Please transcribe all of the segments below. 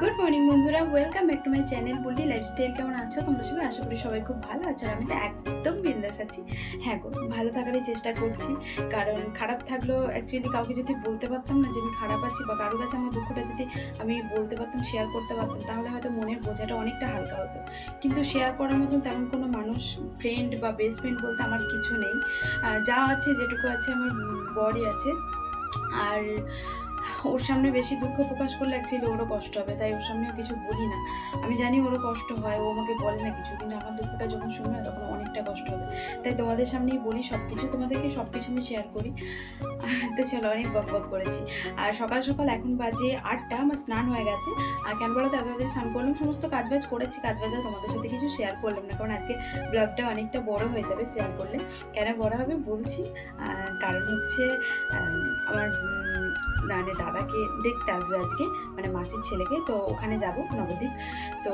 Good morning বন্ধুরা। Welcome back to my channel Bulti lifestyle কেমন আছো? তোমরা সবাই? আশা করি সবাই খুব ভালো আছো। আর আমি তো একদম বিন্দাস আছি। হ্যাঁ গো, ভালো থাকারই চেষ্টা করছি। কারণ খারাপ থাকলেও অ্যাকচুয়ালি কাউকে যদি বলতে পারতাম না যে আমি খারাপ আছি বা কারোর কাছে আমার দুঃখটা যদি আমি বলতে পারতাম শেয়ার করতে পারতাম, তাহলে হয়তো মনের বোঝাটা অনেকটা হালকা হতো। কিন্তু শেয়ার করার মতন তেমন কোনো মানুষ ফ্রেন্ড বা বেস্ট ফ্রেন্ড বলতে আমার কিছু নেই। যা আছে, যেটুকু আছে আমার বরই আছে। আর ওর সামনে বেশি দুঃখ প্রকাশ করলে অ্যাকচুয়ালি ওরও কষ্ট হবে, তাই ওর সামনেও কিছু বলি না। আমি জানি ওরও কষ্ট হয়, ও আমাকে বলে না কিছু, কিন্তু আমার দুঃখটা যখন শুনবে না তখন অনেকটা কষ্ট হবে। তাই তোমাদের সামনেই বলি সব কিছু তোমাদেরকে সব কিছু আমি শেয়ার করি। তো চলো, অনেক বক বক করেছি। আর সকাল সকাল এখন বাজে আটটা, আমার স্নান হয়ে গেছে। আর কেন বলো তাদের স্নান করলাম, সমস্ত কাজবাজ করেছি কাজবাজ তোমাদের সাথে কিছু শেয়ার করলাম না, কারণ আজকে ব্লগটা অনেকটা বড় হয়ে যাবে শেয়ার করলে। কেন বড় হবে বলছি কারণ হচ্ছে আমার মানে দাদাকে দেখতে আসবে আজকে মানে মাসির ছেলেকে তো ওখানে যাব নবদ্বীপ। তো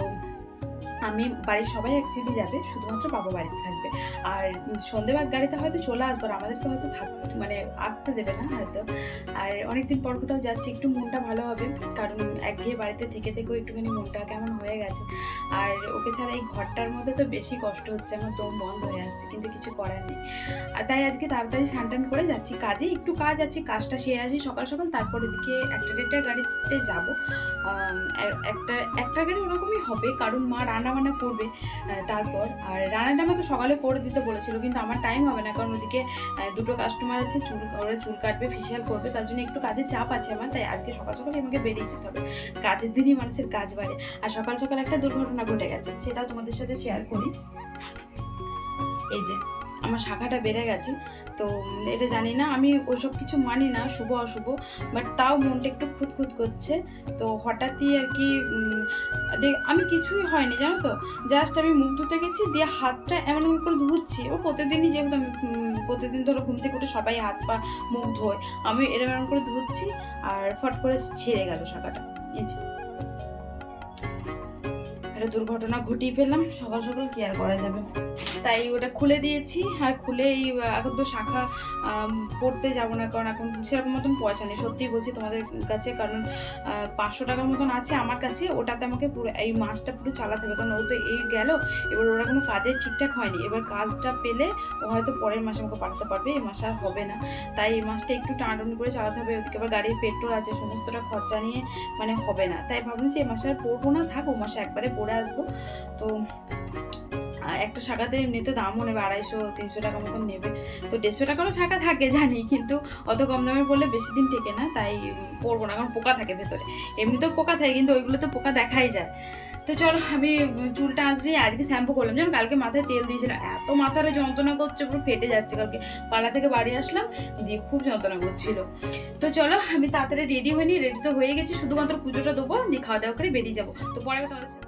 আমি বাড়ির সবাই অ্যাকচুয়ালি যাবে, শুধুমাত্র বাবা বাড়িতে থাকবে। আর সন্ধেবার গাড়িতে হয়তো চলে আসব আর আমাদেরকে হয়তো থাক মানে আসতে দেবে না হয়তো। আর অনেকদিন পর কোথাও যাচ্ছি, একটু মনটা ভালো হবে, কারণ একঘেয়ে বাড়িতে থেকে থেকেও একটুখানি মনটা কেমন হয়ে গেছে। আর ওকে ছাড়া এই ঘরটার মধ্যে তো বেশি কষ্ট হচ্ছে, আমার দম বন্ধ হয়ে আসছে, কিন্তু কিছু করার নেই। আর তাই আজকে তাড়াতাড়ি স্নান টান করে যাচ্ছি কাজে একটু কাজ আছে, কাজটা সেরে আসি সকাল সকাল, তারপর এদিকে একটা দেড়টা গাড়িতে যাব। একটা একটা গাড়ি ওরকমই হবে, কারণ মা রান্না বান্না করবে তারপর। আর রান্নাটা আমাকে সকালে করে দিতে বলেছিল, কিন্তু আমার টাইম হবে না, কারণ ওদিকে দুটো কাস্টমার আছে, চুল, ওরা চুল কাটবে ফেসিয়াল করবে, তার জন্য একটু কাজের চাপ আছে আমার, তাই আজকে সকাল সকালে আমাকে বেরিয়ে যেতে হবে। কাজের দিনই মানুষের কাজ বাড়ে। আর সকাল সকাল একটা দুর্ঘটনা ঘটে গেছে, সেটাও তোমাদের সাথে শেয়ার করি। এই যে আমার শাখাটা বেড়ে গেছে। তো এটা জানি না, আমি ওইসব কিছু মানি না, শুভ অশুভ বাট তাও মনটা একটু খুঁতখুত করছে। তো হঠাৎই আর কি আমি কিছুই হয়নি, জানো তো? জাস্ট আমি মুখ ধুতে গেছি, দিয়ে হাতটা এমন এমন করে ধুচ্ছি। ও প্রতিদিনই যেহেতু আমি প্রতিদিন ধরো ঘুম থেকে উঠে সবাই হাত পা, মুখ ধোয়, আমি এরকম এরকম করে ধুচ্ছি, আর ফট করে ছেড়ে গেল শাখাটা। এই একটা দুর্ঘটনা ঘটিয়ে ফেললাম, সকাল সকাল কি আর করা যাবে? তাই ওটা খুলে দিয়েছি, আর খুলে এই এখন তো শাখা পড়তে যাব না, কারণ এখন সেরকম মতন পয়সা নেই। সত্যি বলছি তোমাদের কাছে, কারণ পাঁচশো টাকার মতন আছে আমার কাছে, ওটাতে আমাকে পুরো, এই মাসটা পুরো চালাতে হবে, কারণ ও তো এই গেল, এবার ওরা কোনো কাজের ঠিকঠাক হয়নি। এবার কাজটা পেলে ও হয়তো পরের মাসে আমাকে পাঠাতে পারবে, এই মাসে আর হবে না। তাই এই মাসটা একটু টানাটানি করে চালাতে হবে, ওদিকে আবার গাড়ির পেট্রোল আছে, সমস্তটা খরচা নিয়ে মানে হবে না। তাই ভাবলাম যে এই মাসে আর পড়ব না, থাকো মাসে একবারে পড়ে আসব। তো একটা শাখাতে এমনিতে দামও নেবে, আড়াইশো, তিনশো টাকা মতন নেবে। তো দেড়শো টাকারও শাখা থাকে, জানি, কিন্তু অত কম দামে পড়লে বেশি দিন টেকে না, তাই পরবো না, কারণ পোকা থাকে ভেতরে। এমনিতেও পোকা থাকে, কিন্তু ওইগুলো তো পোকা দেখাই যায়। তো চলো, আমি চুলটা আসলে আজকে শ্যাম্পু করলাম। যেমন কালকে মাথায় তেল দিয়েছিলাম এত মাথারে যন্ত্রণা করছে, পুরো ফেটে যাচ্ছে কালকে। পালা থেকে বাড়ি আসলাম, দিয়ে খুব যন্ত্রণা করছিল। তো চলো, আমি তাড়াতাড়ি রেডি হইনি রেডি তো হয়ে গেছি, শুধুমাত্র পুজোটা দেবো, দিয়ে খাওয়া দাওয়া করে বেরিয়ে যাব। তো পরে তোমাদের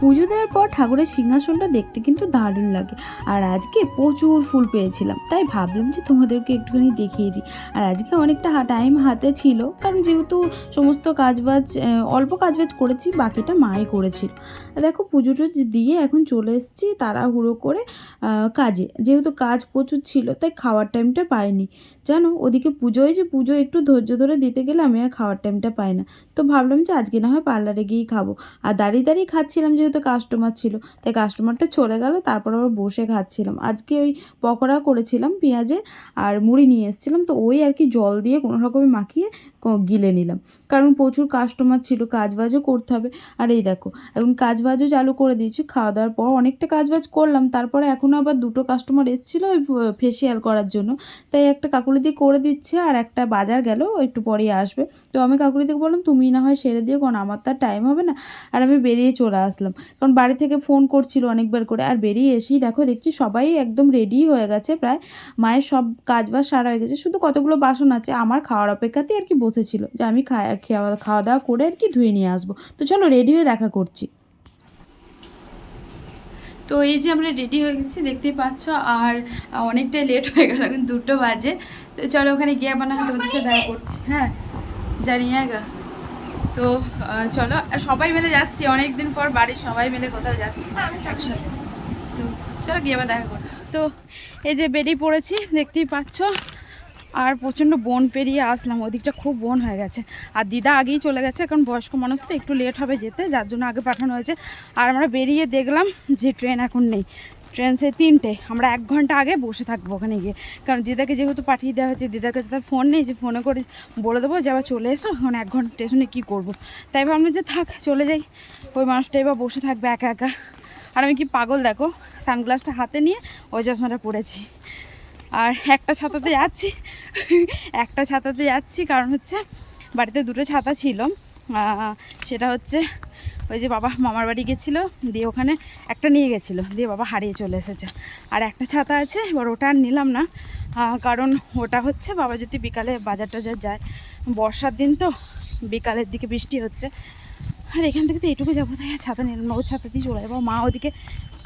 পুজো দেওয়ার পর ঠাকুরের সিংহাসনটা দেখতে কিন্তু দারুণ লাগে। আর আজকে প্রচুর ফুল পেয়েছিলাম, তাই ভাবলাম যে তোমাদেরকে একটুখানি দেখিয়ে দিই। আর আজকে অনেকটা টাইম হাতে ছিল, কারণ যেহেতু সমস্ত কাজবাজ অল্প কাজবাজ করেছি, বাকিটা মাই করেছিল। দেখো পুজো টুজো দিয়ে এখন চলে এসেছি তাড়াহুড়ো করে কাজে। যেহেতু কাজ প্রচুর ছিল, তাই খাওয়ার টাইমটা পাইনি। জানো, ওদিকে পুজোয় যে পুজো একটু ধৈর্য ধরে দিতে গেলে আমি আর খাওয়ার টাইমটা পাই না। তো ভাবলাম যে আজকে না হয় পার্লারে গিয়েই খাব। আর দাঁড়িয়ে দাঁড়িয়ে খাচ্ছিলাম যেহেতু যেহেতু কাস্টমার ছিল, তাই কাস্টমারটা চলে গেল, তারপর আবার বসে খাচ্ছিলাম। আজকে ওই পকোড়া করেছিলাম পেঁয়াজে আর মুড়ি নিয়ে এসেছিলাম, তো ওই আর কি জল দিয়ে কোনো রকমে মাখিয়ে গিলে নিলাম। কারণ প্রচুর কাস্টমার ছিল, কাজবাজও করতে হবে। আর এই দেখো, এখন কাজবাজও চালু করে দিয়েছি, খাওয়া দাওয়ার পর অনেকটা কাজবাজ করলাম, তারপরে এখনও আবার দুটো কাস্টমার এসেছিল ওই ফেসিয়াল করার জন্য। তাই একটা কাকুলিদি করে দিচ্ছে আর একটা বাজার গেল একটু পরেই আসবে। তো আমি কাকুলিদিকে বললাম, তুমি না হয় সেরে দিও, কারণ আমার তো আর টাইম হবে না। আর আমি বেরিয়ে চলে আসলাম। কারণ বাড়ি থেকে ফোন করছিল অনেকবার করে। আর বেরিয়ে এসেই দেখো, দেখছি সবাই একদম রেডি হয়ে গেছে প্রায়। মায়ের সব কাজ বাজ সারা হয়ে গেছে। শুধু কতগুলো বাসন আছে, আমার খাওয়ার অপেক্ষাতেই আর কি বসেছিল যে আমি খাওয়া খাওয়া দাওয়া করে আর কি ধুয়ে নিয়ে আসব। তো চলো রেডি হয়ে দেখা করছি। তো এই যে আমরা রেডি হয়ে গেছি, দেখতেই পাচ্ছ, আর অনেকটাই লেট হয়ে গেল, এখন দুটো বাজে। তো চলো ওখানে গিয়ে আবার না তোমাদের সাথে দেখা করছি। হ্যাঁ জানি গা। তো চলো সবাই মিলে যাচ্ছি। অনেক দিন পর বাড়ির সবাই মিলে কোথাও যাচ্ছি একসাথে। তো, চলো গিয়ে আবার দেখা করছি। তো, এই যে বেরিয়ে পড়েছি, দেখতেই পাচ্ছ। আর প্রচণ্ড বন পেরিয়ে আসলাম। ওদিকটা খুব বন হয়ে গেছে। আর দিদা আগেই চলে গেছে, কারণ বয়স্ক মানুষ তো, একটু লেট হবে যেতে, যার জন্য আগে পাঠানো হয়েছে। আর আমরা বেরিয়ে দেখলাম যে ট্রেন এখন নেই। ট্রেন সে তিনটে। আমরা এক ঘণ্টা আগে বসে থাকব ওখানে গিয়ে। কারণ দিদাকে যেহেতু পাঠিয়ে দেওয়া হয়েছে, দিদার কাছে তার ফোন নেই যে ফোনে করে বলে দেবো যে আবার চলে এসো, এখন এক ঘণ্টা স্টেশনে কী করব। তাই ভাবলাম যে থাক, চলে যাই। ওই মানুষটাই বা বসে থাকবে একা একা। আর আমি কি পাগল দেখো, সানগ্লাসটা হাতে নিয়ে ওই চশমাটা পরেছি। আর একটা ছাতাতে যাচ্ছি, একটা ছাতাতে যাচ্ছি, কারণ হচ্ছে বাড়িতে দুটো ছাতা ছিল। সেটা হচ্ছে ওই যে বাবা মামার বাড়ি গেছিল, দিয়ে ওখানে একটা নিয়ে গেছিল, দিয়ে বাবা হারিয়ে চলে এসেছে। আর একটা ছাতা আছে, এবার ওটা আর নিলাম না কারণ ওটা হচ্ছে বাবা যদি বিকালে বাজার টাজার যায়, বর্ষার দিন তো বিকালের দিকে বৃষ্টি হচ্ছে। আর এখান থেকে তো এটুকু যাব, তাই ছাতা নিলাম না ওই ছাতাতেই চলে যাব, মা ওদিকে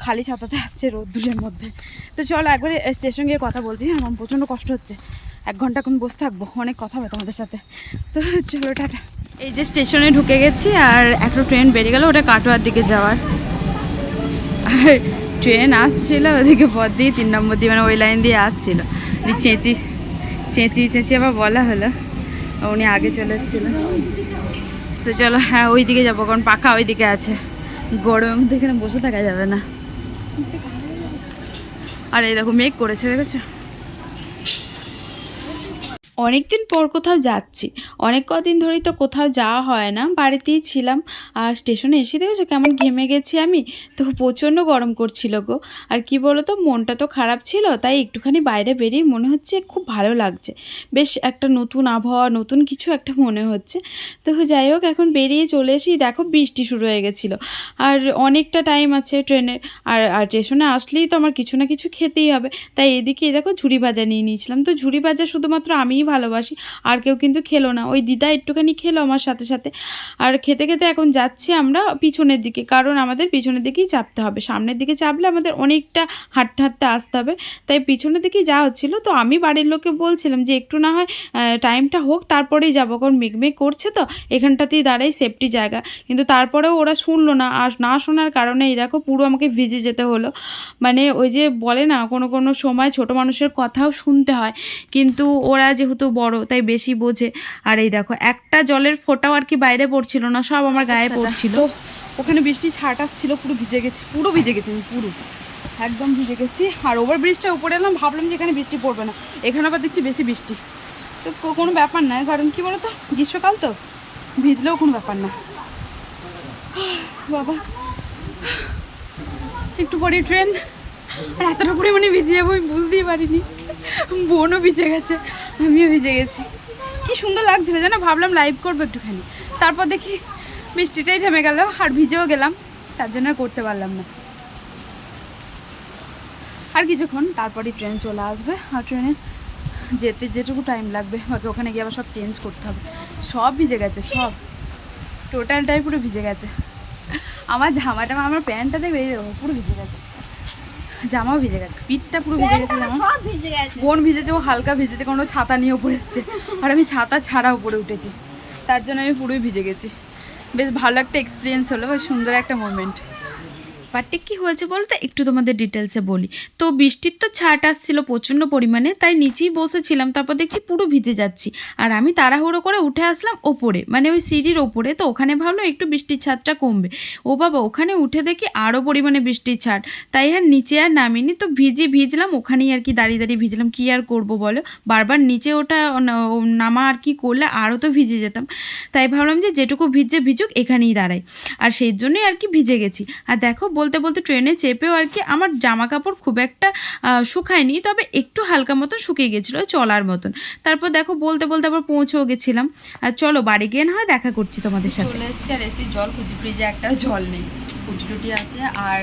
খালি ছাতাতে আসছে রোদ্দুরের মধ্যে। তো চলো একবারে স্টেশন গিয়ে কথা বলছি, আমার প্রচণ্ড কষ্ট হচ্ছে। এক ঘণ্টা এখন বসে থাকব, অনেক কথা হবে তোমাদের সাথে। তো চলো টাটা। এই যে স্টেশনে ঢুকে গেছি আর একটা ট্রেন বেরিয়ে গেল, ওটা কাটোয়ার দিকে যাওয়ার। আর ট্রেন আসছিল ওদিকে পথ দিয়ে, তিন নম্বর দিয়ে মানে ওই লাইন দিয়ে আসছিল। চেঁচি চেঁচি চেঁচি আবার বলা হলো, উনি আগে চলে এসেছিল তো চলো হ্যাঁ ওই দিকে যাব, কারণ পাখা ওই দিকে আছে। গরমের মধ্যে এখানে বসে থাকা যাবে না। আর এই দেখো, মেঘ করেছে, দেখেছ? অনেকদিন পর কোথাও যাচ্ছি। অনেক কদিন ধরেই তো কোথাও যাওয়া হয় না, বাড়িতেই ছিলাম। আর স্টেশনে এসে দেখেছ কেমন ঘেমে গেছি আমি? তো প্রচণ্ড গরম করছিল গো। আর কি বলো তো মনটা তো খারাপ ছিল, তাই একটুখানি বাইরে বেরিয়ে মনে হচ্ছে খুব ভালো লাগছে। বেশ একটা নতুন আবহাওয়া, নতুন কিছু একটা মনে হচ্ছে। তো যাই হোক, এখন বেরিয়ে চলে এসি দেখো বৃষ্টি শুরু হয়ে গেছিল। আর অনেকটা টাইম আছে ট্রেনের আর আর স্টেশনে আসলেই তো আমার কিছু না কিছু খেতেই হবে। তাই এদিকে দেখো ঝুড়ি ভাজা নিয়ে নিয়েছিলাম। তো ঝুড়ি ভাজা শুধুমাত্র আমিই ভালোবাসি, আর কেউ কিন্তু খেলো না। ওই দিদা একটুখানি খেলো আমার সাথে সাথে। আর খেতে খেতে এখন যাচ্ছি আমরা পিছনের দিকে, কারণ আমাদের পিছনের দিকেই চাপতে হবে। সামনের দিকে চাপলে আমাদের অনেকটা হাঁটতে হাঁটতে আসতে হবে। তাই পিছনের দিকেই যাওয়া হচ্ছিল। তো আমি বাড়ির লোককে বলছিলাম যে, একটু না হয় টাইমটা হোক, তারপরেই যাব। কারণ মেঘমেঘ করছে তো, এখানটাতেই দাঁড়াই সেফটি জায়গা। কিন্তু তারপরেও ওরা শুনলো না। আর না শোনার কারণে এই দেখো, পুরো আমাকে ভিজে যেতে হলো। মানে ওই যে বলে না, কোনো কোনো সময় ছোট মানুষের কথাও শুনতে হয়। কিন্তু ওরা যেহেতু বড় তাই বেশি বোঝে। আর এই দেখো একটা জলের ফোঁটাও আর কি বাইরে পড়ছিল না সব আমার গায়ে পড়ছিল। ওখানে বৃষ্টি ছাট আসছিল পুরো ভিজে গেছি পুরো ভিজে গেছি পুরো। একদম ভিজে গেছি। আর ওভার ব্রিজটা উপরে এলাম ভাবলাম যে এখানে বৃষ্টি পড়বে না। এখানে আবার দেখছি বেশি বৃষ্টি। তো কোনো ব্যাপার নয় কারণ কি বলতো গ্রীষ্মকাল তো ভিজলেও কোনো ব্যাপার না। বাবা। একটু পরে ট্রেন আর এতটা পরিমাণে ভিজে যাব আমি বুঝতেই পারিনি। বোনও ভিজে গেছে, আমিও ভিজে গেছি। কি সুন্দর লাগছিল জানো? ভাবলাম লাইভ করব একটুখানি। তারপর দেখি বৃষ্টিটাই থেমে গেল, আর ভিজেও গেলাম, তার জন্য করতে পারলাম না। আর কিছুক্ষণ, তারপরই ট্রেন চলে আসবে, আর ট্রেনে যেতে যেটুকু টাইম লাগবে হয়তো ওখানে গিয়ে আবার সব চেঞ্জ করতে হবে। সব ভিজে গেছে, সব। টোটালটাই পুরো ভিজে গেছে। আমার জামাটা, আমার প্যান্টটা দেখবে পুরো ভিজে গেছে। জামাও ভিজে গেছে পিঠটা পুরো ভিজে গেছে জামা সব ভিজে গেছে। বোন ভিজেছে ও হালকা ভিজেছে কোনো ছাতা নিয়ে উপরে এসছে। আর আমি ছাতা ছাড়া উপরে উঠেছি। তার জন্য আমি পুরোই ভিজে গেছি। বেশ ভালো একটা এক্সপিরিয়েন্স হলো বেশ সুন্দর একটা মোমেন্ট ব্যাপারটা কি হয়েছে বলতে? একটু তোমাদের ডিটেলসে বলি। তো বৃষ্টির তো ছাট আসছিল প্রচণ্ড পরিমাণে, তাই নিচেই বসেছিলাম, তারপর দেখছি পুরো ভিজে যাচ্ছি। আর আমি তাড়াহুড়ো করে উঠে আসলাম ওপরে মানে ওই সিঁড়ির ওপরে, তো ওখানে ভাবলাম একটু বৃষ্টির ছাদটা কমবে। ও বাবা, ওখানে উঠে দেখি আরও পরিমাণে বৃষ্টির ছাট। তাই আর নিচে আর নামিনি, তো ভিজি ভিজলাম, ওখানেই আর কি দাঁড়িয়ে দাঁড়িয়ে ভিজলাম, কি আর করব বলো? বারবার নিচে ওটা নামা আর কি করলে আরও তো ভিজে যেতাম। তাই ভাবলাম যে যেটুকু ভিজে ভিজুক, এখানেই দাঁড়াই। আর সেই জন্যই আর কি ভিজে গেছি। আর দেখো বলতে বলতে ট্রেনে চেপেও আর কি আমার জামা কাপড় খুব একটা শুকায়নি, তবে একটু হালকা মতন শুকিয়ে গেছিল চলার মতন। তারপর দেখো বলতে বলতে আবার পৌঁছেও গেছিলাম। আর চলো বাড়ি গিয়ে না হয় দেখা করছি তোমাদের সাথে। চলে এসেছি আর এসে জল খুঁজি ফ্রিজে একটাও জল নেই কুটি টুটি আছে। আর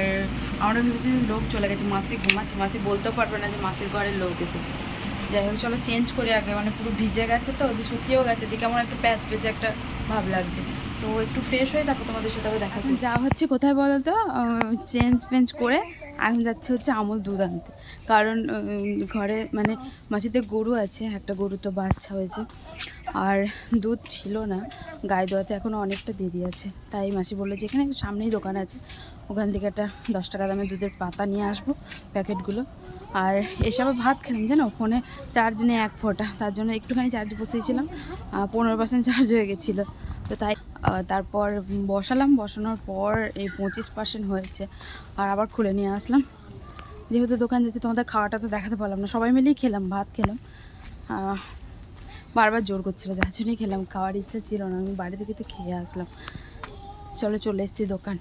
আমরা ভেবেছি লোক চলে গেছে, মাসি ঘুমাচ্ছে। মাসি বলতেও পারবে না যে মাসির ঘরে লোক এসেছে। যাই হোক, চলো চেঞ্জ করে আগে মানে পুরো ভিজে গেছে তো শুকিয়েও গেছে। দিকে আমার একটা প্যাচ পেঁচে একটা ভাব লাগছে। তো একটু ফ্রেশ হয়ে তারপর তোমাদের সাথে আবার দেখা। যা হচ্ছে কোথায় বলো তো চেঞ্জ ফেঞ্জ করে এখন যাচ্ছে হচ্ছে আমুল দুধ আনতে। কারণ ঘরে মানে মাসিতে গরু আছে একটা গরু তো বাচ্চা হয়েছে। আর দুধ ছিল না গায়ে দোয়াতে এখনও অনেকটা দেরি আছে। তাই মাসি বলল যে এখানে সামনেই দোকান আছে ওখান থেকে একটা দশ টাকা দামের দুধের পাতা নিয়ে আসব প্যাকেটগুলো। আর এসে আবার ভাত খেলাম জানো? ফোনে চার্জ নেই এক ফোঁটা তার জন্য একটুখানি চার্জ বসিয়েছিলাম পনেরো পার্সেন্ট চার্জ হয়ে গেছিল। তো তাই তারপর বসালাম। বসানোর পর এই পঁচিশ পার্সেন্ট হয়েছে। আর আবার খুলে নিয়ে আসলাম। যেহেতু দোকান যাচ্ছে, তোমাদের খাওয়াটা তো দেখাতে পারলাম না। সবাই মিলেই খেলাম, ভাত খেলাম। বারবার জোর করছিল, যার জন্যই খেলাম। খাওয়ার ইচ্ছা ছিল না। আমি বাড়ি থেকে তো খেয়ে আসলাম। চলো চলে এসেছি দোকান।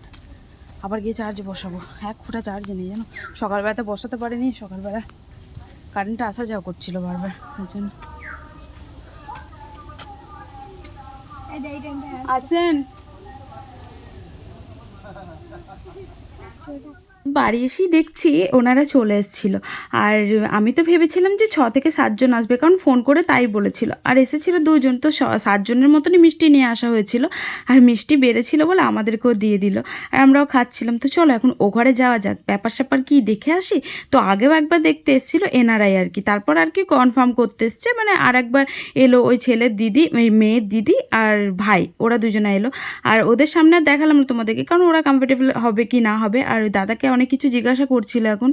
আবার গিয়ে চার্জ বসাবো। এক ফোঁটা চার্জ নেই, জানো? সকালবেলাতে বসাতে পারিনি, সকালবেলা কারেন্টটা আসা যাওয়া করছিল বারবার, তার জন্য। আছেন? বাড়ি এসেই দেখছি ওনারা চলে এসেছিল। আর আমি তো ভেবেছিলাম যে ছ থেকে সাতজন আসবে, কারণ ফোন করে তাই বলেছিল। আর এসেছিল দুজন, তো সাতজনের মতনই মিষ্টি নিয়ে আসা হয়েছিল। আর মিষ্টি বেড়েছিল বলে আমাদেরকেও দিয়ে দিল। আর আমরাও খাচ্ছিলাম। তো চলো এখন ও ঘরে যাওয়া যাক। ব্যাপার স্যাপার কি দেখে আসি? তো আগেও একবার দেখতে এসেছিল এনারাই আর কি। তারপর আর কি কনফার্ম করতে এসছে। মানে আর একবার এলো ওই ছেলের দিদি মেয়ের দিদি আর ভাই, ওরা দুজনে এলো। আর ওদের সামনে দেখালাম তোমাদেরকে, কারণ ওরা কমফোর্টেবল হবে কি না হবে। আর দাদাকে অনেক কিছু জিজ্ঞাসা করছিল এখন।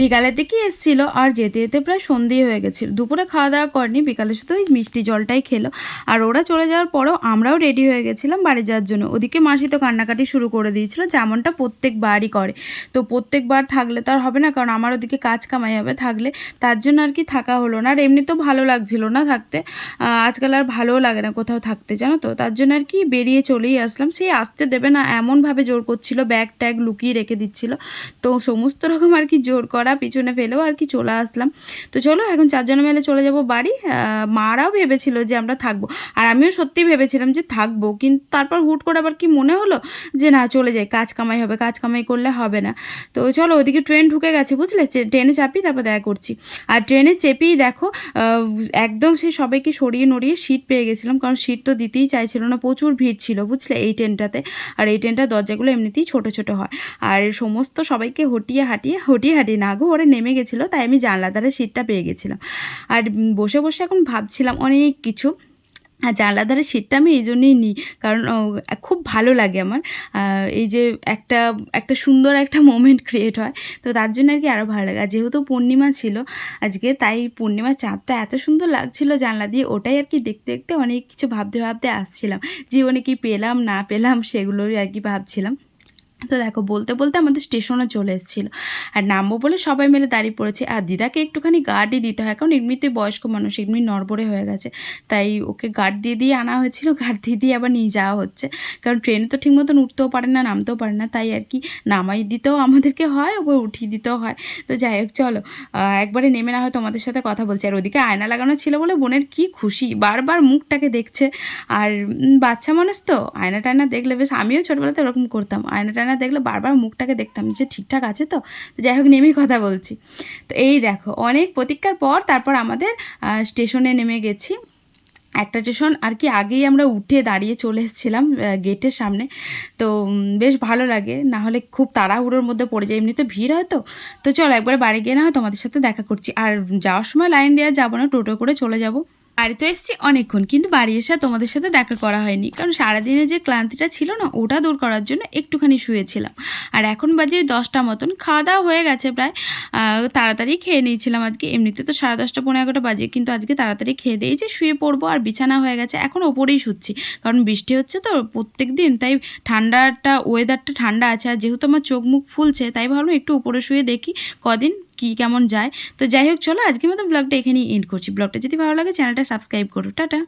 বিকালের দিকে এসেছিল আর যেতে যেতে প্রায় সন্ধে হয়ে গেছিল। দুপুরে খাওয়া দাওয়া করেনি, বিকালে শুধু ওই মিষ্টি জলটাই খেলো। আর ওরা চলে যাওয়ার পরেও আমরাও রেডি হয়ে গেছিলাম বাড়ি যাওয়ার জন্য। ওদিকে মাসি তো কান্নাকাটি শুরু করে দিয়েছিল, যেমনটা প্রত্যেকবারই করে। তো প্রত্যেকবার থাকলে তো আর হবে না, কারণ আমার ওদিকে কাজ কামাই হবে থাকলে। তার জন্য আর কি থাকা হলো না। আর এমনি তো ভালো লাগছিল না থাকতে। আজকাল আর ভালোও লাগে না কোথাও থাকতে, জানো তো? তার জন্য আর কি বেরিয়ে চলেই আসলাম। সেই আসতে দেবে না, এমনভাবে জোর করছিল, ব্যাগ ট্যাগ লুকিয়ে রেখে দিচ্ছিল। তো সমস্ত রকম আর কি জোর করা পিছনে ফেলেও আর কি চলে আসলাম। তো চলো, এখন চারজনে মিলে চলে যাব বাড়ি। মারাও ভেবেছিল যে আমরা থাকব। আর আমিও সত্যি ভেবেছিলাম যে থাকব, কিন্তু তারপর হুট করে আবার কি মনে হলো? যে না, চলে যাই, কাজ কামাই হবে, কাজ কামাই করলে হবে না। তো চলো, ওদিকে ট্রেন ঢুকে গেছে, বুঝলে? ট্রেনে চাপি, তারপর দেখা করছি। আর ট্রেনে চেপেই দেখো একদম সেই সবাইকে সরিয়ে নড়িয়ে সিট পেয়ে গেছিলাম, কারণ সিট তো দিতেই চাইছিল না, প্রচুর ভিড় ছিল, বুঝলে? এই ট্রেনটাতে। আর এই ট্রেনটার দরজাগুলো এমনিতেই ছোট ছোট হয়। আর সমস্ত সবাইকে হটিয়ে হাঁটিয়ে হটিয়ে হাঁটিয়ে না গো ওরা নেমে গেছিল, তাই আমি জানলা ধারে সিটটা পেয়ে গেছিলাম। আর বসে বসে এখন ভাবছিলাম অনেক কিছু। আর জানলা ধারে সিটটা আমি এই জন্যই নিই, কারণ খুব ভালো লাগে আমার। এই যে একটা একটা সুন্দর একটা মোমেন্ট ক্রিয়েট হয়, তো তার জন্য আর কি আরও ভালো লাগে। আর যেহেতু পূর্ণিমা ছিল আজকে, তাই পূর্ণিমার চাঁদটা এত সুন্দর লাগছিল জানলা দিয়ে, ওটাই আর কি দেখতে দেখতে অনেক কিছু ভাবতে ভাবতে আসছিলাম। জীবনে কি পেলাম, না পেলাম, সেগুলোই আর কি ভাবছিলাম। তো দেখো, বলতে বলতে আমাদের স্টেশনে চলে এসেছিল। আর নামবো বলে সবাই মিলে দাঁড়িয়ে পড়েছে। আর দিদাকে একটুখানি গার্ডই দিতে হয়, কারণ এমনিতে বয়স্ক মানুষ, এমনি নড়বড়ে হয়ে গেছে। তাই ওকে গার্ড দিয়ে দিয়ে আনা হয়েছিল গার্ড দিয়ে দিয়ে আবার নিয়ে যাওয়া হচ্ছে। কারণ ট্রেনে তো ঠিক মতন উঠতেও পারে না, নামতেও পারে না। তাই আর কি, নামাই দিতেও আমাদেরকে হয় ওপর উঠিয়ে দিতেও হয়। তো যাই হোক, চলো। একবারে নেমে না হয় তোমাদের সাথে কথা বলছি। আর ওদিকে আয়না লাগানো ছিল বলে বোনের কি খুশি, বারবার মুখটাকে দেখছে। আর বাচ্চা মানুষ তো, আয়না টায়না দেখলে বেশ, আমিও ছোটোবেলাতে ওরকম করতাম। আয়না টায়না দেখলে বারবার মুখটাকে দেখতাম যে ঠিকঠাক আছে তো? যাই হোক, নেমেই কথা বলছি। তো এই দেখো, অনেক প্রতীক্ষার পর তারপর আমাদের স্টেশনে নেমে গেছি। একটা স্টেশন আর কি আগেই আমরা উঠে দাঁড়িয়ে চলে এসেছিলাম গেটের সামনে। তো বেশ ভালো লাগে। না হলে খুব তাড়াহুড়োর মধ্যে পড়ে যায়। এমনি তো ভিড় হয় তো? তো চলো একবার বাড়ি গিয়ে না তোমাদের সাথে দেখা করছি। আর যাওয়ার সময় লাইন দেওয়া যাব না, টোটো করে চলে যাব। বাড়ি তো এসেছি অনেকক্ষণ, কিন্তু বাড়ি এসে তোমাদের সাথে দেখা করা হয়নি। কারণ সারাদিনে যে ক্লান্তিটা ছিল না, ওটা দূর করার জন্য একটুখানি শুয়েছিলাম। আর এখন বাজে দশটা মতন, খাওয়া দাওয়া হয়ে গেছে প্রায়। তাড়াতাড়ি খেয়ে নিয়েছিলাম আজকে। এমনিতে তো সাড়ে দশটা পনেরো এগারোটা বাজে, কিন্তু আজকে তাড়াতাড়ি খেয়ে দিয়েছি শুয়ে পড়ব আর বিছানা হয়ে গেছে, এখন ওপরেই শুচ্ছি। কারণ বৃষ্টি হচ্ছে তো প্রত্যেক দিন তাই ঠান্ডাটা ওয়েদারটা ঠান্ডা আছে। আর যেহেতু আমার চোখ মুখ ফুলছে, তাই ভাবলাম একটু উপরে শুয়ে দেখি কদিন কি কেমন যায়। তো যাই হোক, চলো আজকে মতো ব্লগটা এখানেই এন্ড করছি। ব্লগটা যদি ভালো লাগে চ্যানেলটা সাবস্ক্রাইব করো। টাটা।